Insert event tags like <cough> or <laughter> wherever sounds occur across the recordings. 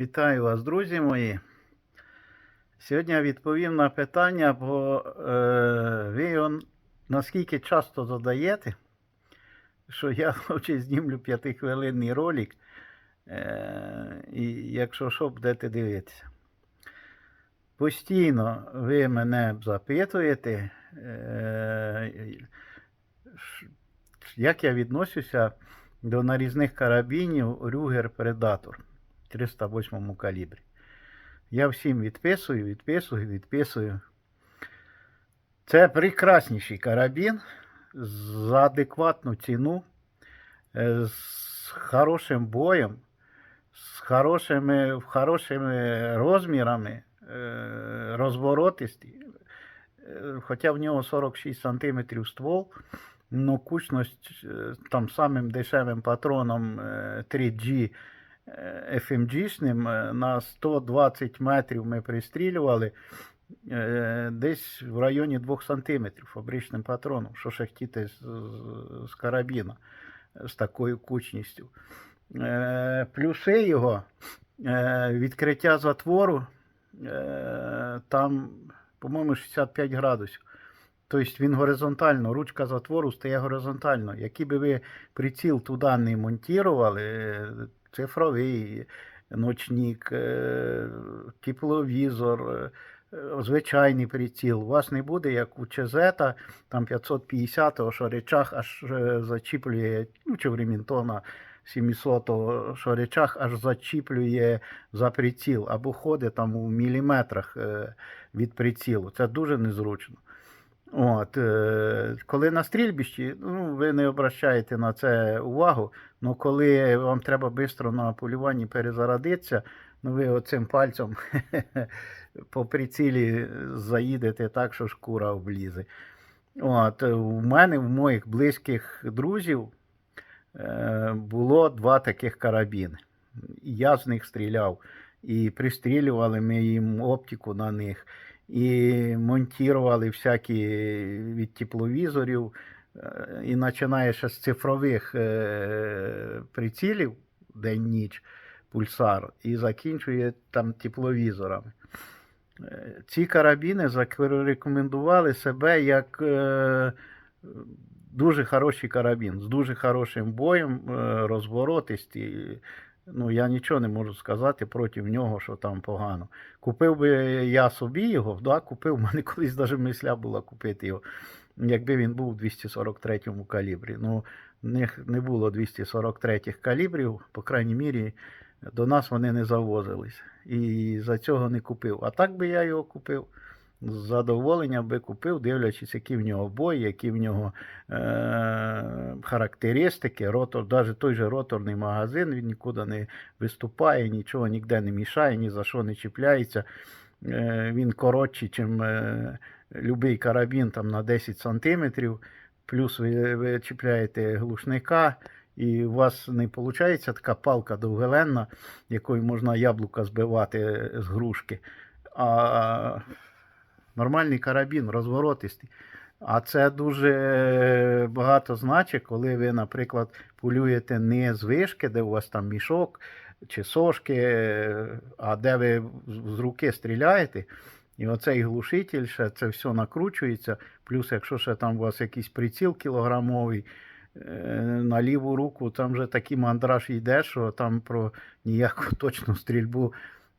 Вітаю вас, друзі мої. Сьогодні я відповім на питання, бо е, ви його наскільки часто задаєте, що я <laughs> хоче знімлю п'ятихвилинний ролик. Е, і якщо що, будете дивитися. Постійно ви мене запитуєте, е, як я відношуся до нарізних карабінів Ruger Predator. 308 калібрі. Я всім відписую, відписую, відписую. Це прекрасніший карабін за адекватну ціну, е, з хорошим боєм, з хорошими, хорошими розмірами, е, розворотисті. Е, Хоча в нього 46 см ствол, ну кучність там самим дешевим патроном е, 3G FMG-шним е, на 120 метрів ми пристрілювали е, десь в районі 2 см фабричним патроном, що хотіти з, з- карабіна з такою кучністю. Е, Плюси його відкриття затвору там, по-моєму, 65 градусів. Тобто він горизонтально, ручка затвору стає горизонтально. Який би ви приціл туди не монтували, цифровий, ночник, е, тепловізор, е, звичайний приціл, у вас не буде, як у Чезета, там 550-го, що речах аж е, зачіплює, ну, чи в Ремінтона 700-го, що речах аж зачіплює за приціл, або ходить там у міліметрах від прицілу. Це дуже незручно. От, е, коли на стрільбищі, ну, ви не обращаєте на це увагу, але коли вам треба швидко на полюванні перезарядитися, ну ви оцим пальцем <laughs> по прицілі заїдете так, що шкура облізе. От, у мене, в моїх близьких друзів, е, було два таких карабіни. Я з них стріляв. І пристрілювали ми їм оптику на них і монтували всякі від тепловізорів, е, і починаєш з цифрових е, прицілів день-ніч, пульсар, і закінчує там тепловізорами. Е, Ці карабіни зарекомендували себе як дуже хороший карабін, з дуже хорошим боєм, розворотисті. Ну, я нічого не можу сказати проти нього, що там погано. Купив би я собі його, да, купив, <laughs> у мене колись навіть мисля була купити його, якби він був у 243 калібрі. Ну, в них не було 243 калібрів, по крайній мірі, до нас вони не завозились. І за цього не купив. А так би я його купив. З задоволенням би купив, дивлячись, які в нього бої, які в нього е- характеристики. Ротор, навіть той же роторний магазин, він нікуди не виступає, нічого ніде не мішає, ні за що не чіпляється. Е, він коротший, ніж е, любий карабін там, на 10 сантиметрів. Плюс ви, ви чіпляєте глушника, і у вас не виходить така палка довгеленна, якою можна яблука збивати з грушки. А нормальний карабін, розворотистий. А це дуже багато значить, коли ви, наприклад, полюєте не з вишки, де у вас там мішок чи сошки, а де ви з руки стріляєте. І оцей глушитель, ще це все накручується. Плюс, якщо ще там у вас якийсь приціл кілограмовий, е, на ліву руку там вже такий мандраж йде, що там про ніяку точну стрільбу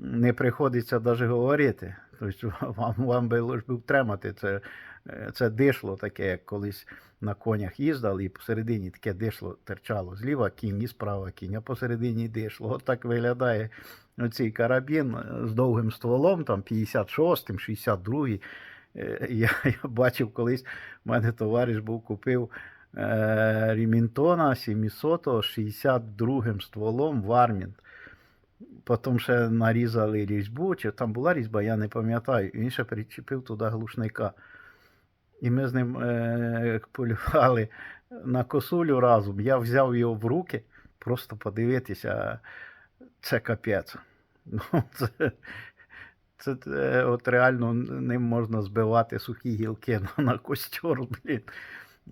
не приходиться навіть говорити. Тобто <laughs> вам, вам би лиш би втримати це, е, це дишло таке, як колись на конях їздили, і посередині таке дишло терчало. Зліва кінь і справа кінь, посередині дишло. От так виглядає оцей карабін з довгим стволом, там 56-м, 62-й. Е, Я, <laughs> я бачив колись, в мене товариш був купив е, Рімінтона 700 62-м стволом Вармінт. Потім ще нарізали різьбу, чи там була різьба, я не пам'ятаю. Він ще причепив туди глушника. І ми з ним е, полювали на косулю разом. Я взяв його в руки, просто подивитися, це капець. Ну, <laughs> це, це, е, от реально ним можна збивати сухі гілки на, на костер, блін.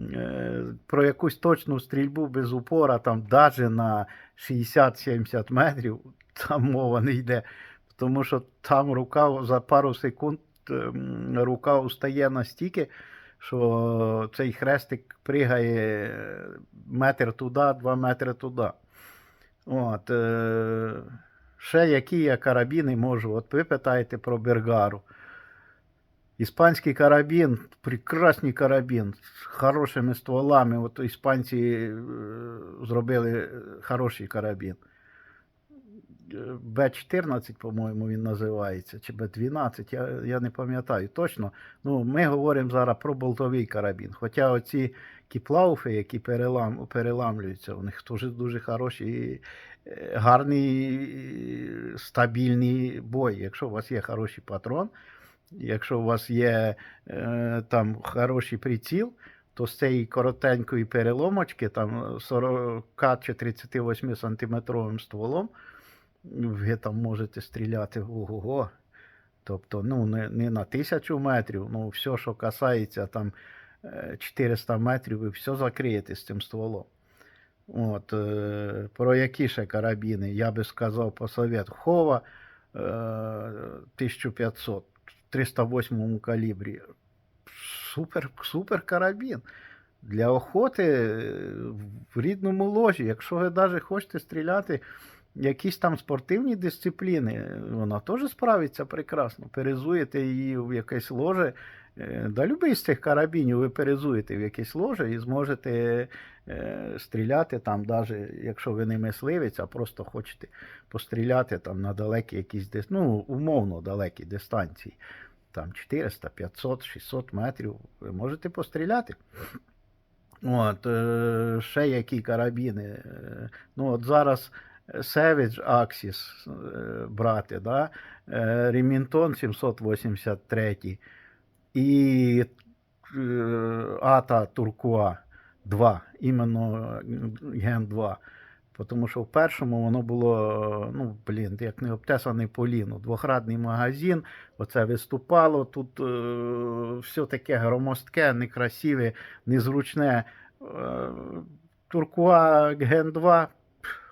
Е, Про якусь точну стрільбу без упора, там навіть на 60-70 метрів, там мова не йде. Тому що там рука за пару секунд ем, рука устає настільки, що цей хрестик пригає метр туди, два метри туди. От, е, ще які я карабіни можу. От ви питаєте про Бергару. Іспанський карабін, прекрасний карабін з хорошими стволами. От іспанці е, зробили е, хороший карабін. Е, Б-14, по-моєму, він називається, чи Б-12, я, я не пам'ятаю точно. Ну, ми говоримо зараз про болтовий карабін. Хоча оці кіплауфи, які перелам, переламлюються, у них теж дуже хороші, е, гарний, стабільний бой. Якщо у вас є хороший патрон, якщо у вас є е, там хороший приціл, то з цієї коротенької переломочки, там 40 чи 38 сантиметровим стволом, ви там можете стріляти ого-го. Тобто, ну, не, не на тисячу метрів, ну, все, що касається там е, 400 метрів, ви все закриєте з цим стволом. От, е, про які ще карабіни, я би сказав по совет Хова е, 1500 в 308 калібрі. Супер, супер карабін. Для охоти е, в рідному ложі. Якщо ви навіть хочете стріляти якісь там спортивні дисципліни, вона теж справиться прекрасно. Перезуєте її в якесь ложе. Е, Да, любий з цих карабінів ви перезуєте в якесь ложе і зможете е, стріляти там, навіть якщо ви не мисливець, а просто хочете постріляти там на далекі якісь ну, умовно далекі дистанції. Там 400, 500, 600 метрів ви можете постріляти. От, е, ще які карабіни. Ну, от зараз Savage Axis е, брати, да? е, Remington 783 і е, Ата Туркуа 2, іменно Ген 2. Тому що в першому воно було, ну, блін, як не обтесаний поліну, двохрадний магазин, оце виступало. Тут е, все таке громоздке, некрасиве, незручне. Е, Туркуа Ген 2,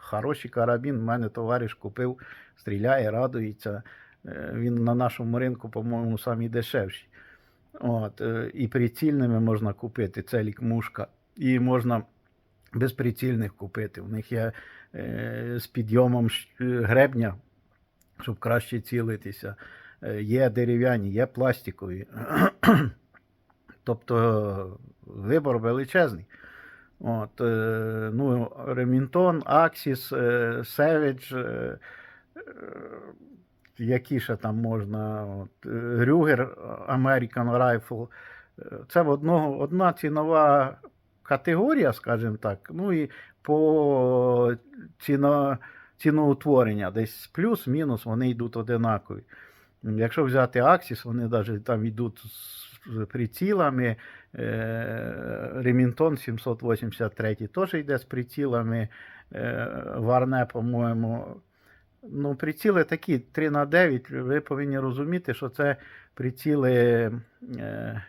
хороший карабін. У мене товариш купив, стріляє, радується. Е, Він на нашому ринку, по-моєму, самий дешевший. От, е, і прицільними можна купити, це лікмушка. І можна безприцільних купити. У них є е, з підйомом гребня, щоб краще цілитися. Є дерев'яні, є пластикові. <clears throat> тобто вибор величезний. От, е, ну, Remington, Axis, е, Savage, е, які ще там можна, от, Ruger American Rifle. Це одного, одна цінова категорія, скажімо так. Ну і по ціно, ціноутворення, десь плюс-мінус вони йдуть одинакові. Якщо взяти Axis, вони навіть там йдуть з прицілами. Е, Remington 783 теж йде з прицілами. Е, Варне, по-моєму. Ну, приціли такі 3 на 9. Ви повинні розуміти, що це приціли, е,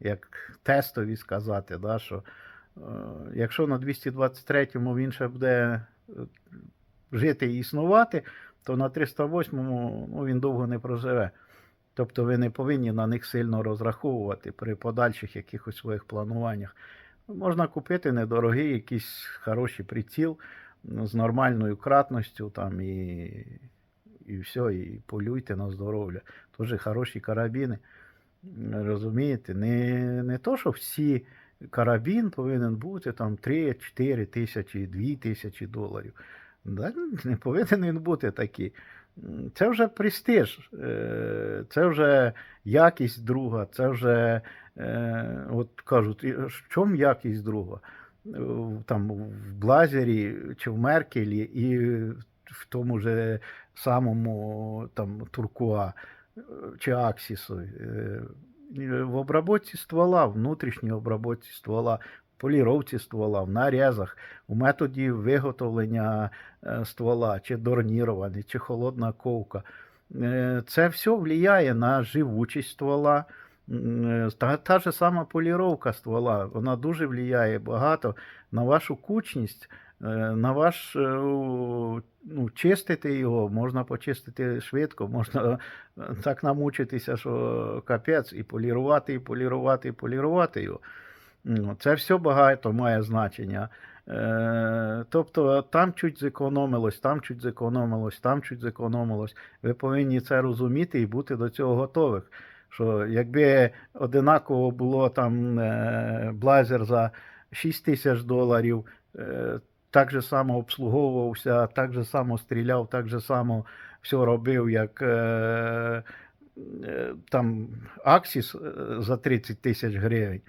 як тестові сказати, да, що якщо на 223-му він ще буде жити і існувати, то на 308-му ну, він довго не проживе. Тобто ви не повинні на них сильно розраховувати при подальших якихось своїх плануваннях. Можна купити недорогий якийсь хороший приціл ну, з нормальною кратністю там і, і все, і полюйте на здоров'я. Теж хороші карабіни. Розумієте, не, не то, що всі карабін повинен бути там 3-4 тисячі, 2 тисячі доларів. Да, не повинен він бути такий. Це вже престиж, е, це вже якість друга, це вже, е, от кажуть, в чому якість друга? Там в Блазері чи в Меркелі і в тому же самому там Туркуа е, чи Аксісу. В обработці ствола, внутрішній обработці ствола, поліровці ствола, в нарізах, у методі виготовлення е, ствола, чи дорнірований, чи холодна ковка. Е, Це все впливає на живучість ствола. Е, Та, та ж сама поліровка ствола, вона дуже впливає багато на вашу кучність, на ваш ну, чистити його, можна почистити швидко, можна так намучитися, що капець, і полірувати, і полірувати, і полірувати його. Ну, Це все багато має значення. Е, тобто там чуть зекономилось, там чуть зекономилось, там чуть зекономилось. Ви повинні це розуміти і бути до цього готових. Що якби одинаково було там е, блазер за 6 тисяч доларів, е, так же само обслуговувався, так же само стріляв, так же само все робив, як там Аксіс за 30 тисяч гривень.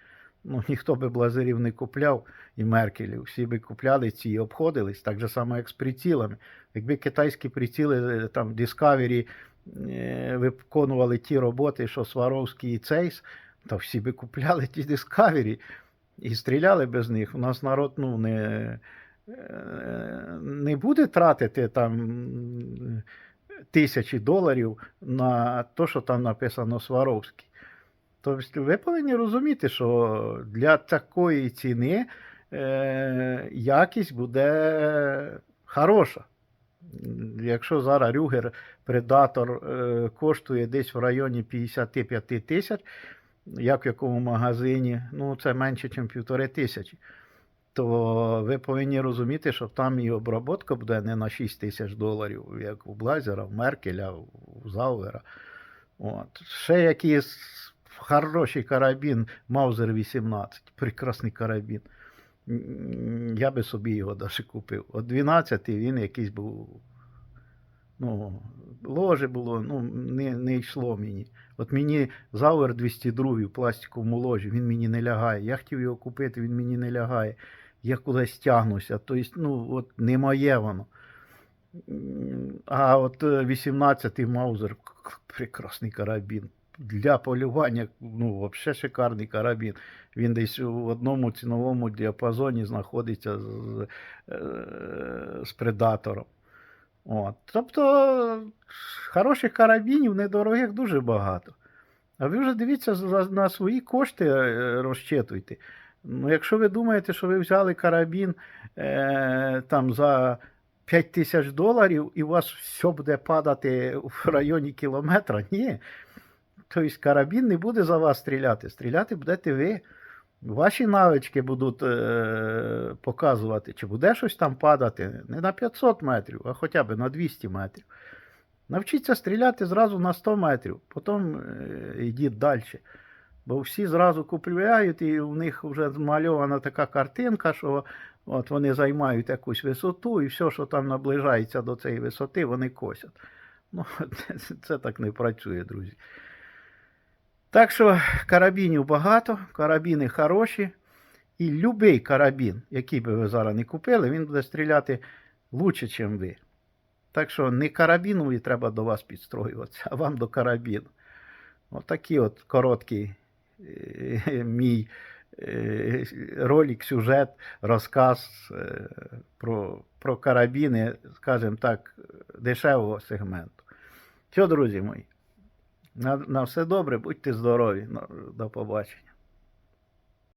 Ну, <laughs> ніхто би блазерів не купляв і Меркелів. Всі би купляли ці і обходились, так же само, як з прицілами. Якби китайські приціли е, там Discovery е, виконували ті роботи, що Сваровський і Цейс, то всі би купляли ті Discovery і стріляли без них. У нас народ ну, не, е, не буде тратити там тисячі доларів на те, що там написано Сваровський. Тобто ви повинні розуміти, що для такої ціни е, якість буде хороша. Якщо зараз Рюгер Предатор е, коштує десь в районі 55 тисяч, як в якому магазині, ну це менше, ніж півтори тисячі, то ви повинні розуміти, що там і обробка буде не на 6 тисяч доларів, як у Блазера, в Меркеля, у Заувера. От. Ще якийсь хороший карабін Маузер 18. Прекрасний карабін. Я би собі його даже купив. От 12 він якийсь був. Ну, ложе було, ну, не, не йшло мені. От мені Зауер 202 в пластиковому ложі, він мені не лягає. Я хотів його купити, він мені не лягає. Я кудись тягнуся. Тобто, ну, от не моє воно. А от 18-й Маузер прекрасний карабін. Для полювання, ну, взагалі шикарний карабін. Він десь в одному ціновому діапазоні знаходиться з, е, з предатором. От. Тобто хороших карабінів, недорогих дуже багато. А ви вже дивіться на свої кошти е, розчитуйте. Ну, якщо ви думаєте, що ви взяли карабін е, там за 5 тисяч доларів і у вас все буде падати в районі кілометра, ні. Тобто карабін не буде за вас стріляти. Стріляти будете ви. Ваші навички будуть е, показувати, чи буде щось там падати не на 500 метрів, а хоча б на 200 метрів. Навчіться стріляти зразу на 100 метрів, потім е, йдіть далі. Бо всі зразу купляють, і у них вже змальована така картинка, що от вони займають якусь висоту, і все, що там наближається до цієї висоти, вони косять. Ну, <laughs> це, це так не працює, друзі. Так що карабінів багато, карабіни хороші. І будь-який карабін, який би ви зараз не купили, він буде стріляти лучше, ніж ви. Так що не карабінові треба до вас підстроюватися, а вам до карабіну. Отакий от короткий е, <laughs> мій е, ролик, сюжет, розказ е, про, про карабіни, скажімо так, дешевого сегменту. Все, друзі мої. На, на все добре, будьте здорові. Ну, До побачення.